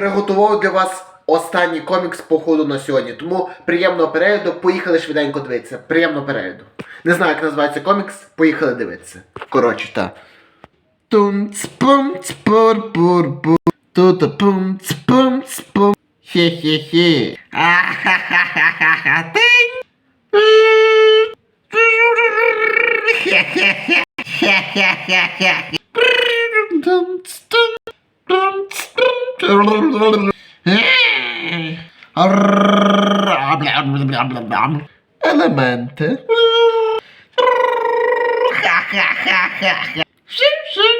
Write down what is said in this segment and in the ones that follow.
приготував для вас останній комікс походу на сьогодні. Тому приємного перегляду, поїхали швиденько дивитися. Приємного перегляду. Не знаю, як називається комікс, поїхали дивитися. Коротше, пур Тута пум цпум цпум. Хе-хе-хе. Ахахахаха Тинь Elementy. Ha ha ha ha ha. Szyn, szyn.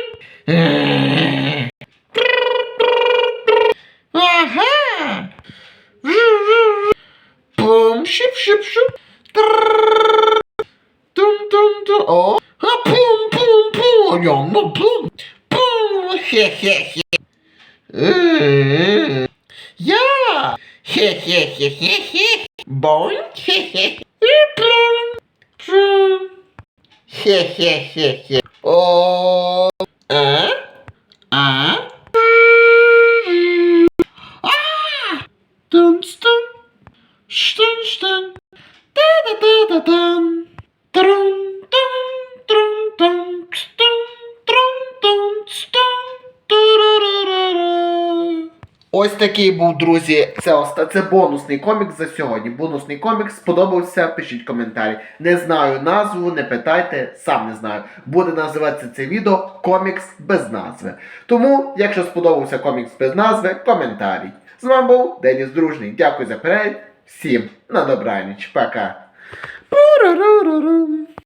Aha. Bum, szyb, szyb, szyb. Dum, dum, dum. Oh. O. A pum, pum, pum. Ja, no pum. Pum, he, he, he. Mm. Ja! Boink! Plum! Plum! Oh! Uh? Uh? Ah! Dum stum! Stun stun! Da da da da dum! Drum! Ось такий був, друзі. Це оста... це бонусний комікс за сьогодні. Бонусний комікс сподобався. Пишіть коментарі. Не знаю назву, не питайте, сам не знаю. Буде називатися це відео комікс без назви. Тому, якщо сподобався комікс без назви, коментарі. З вами був Деніс Дружний. Дякую за перегляд. Всім на добраніч. Пока.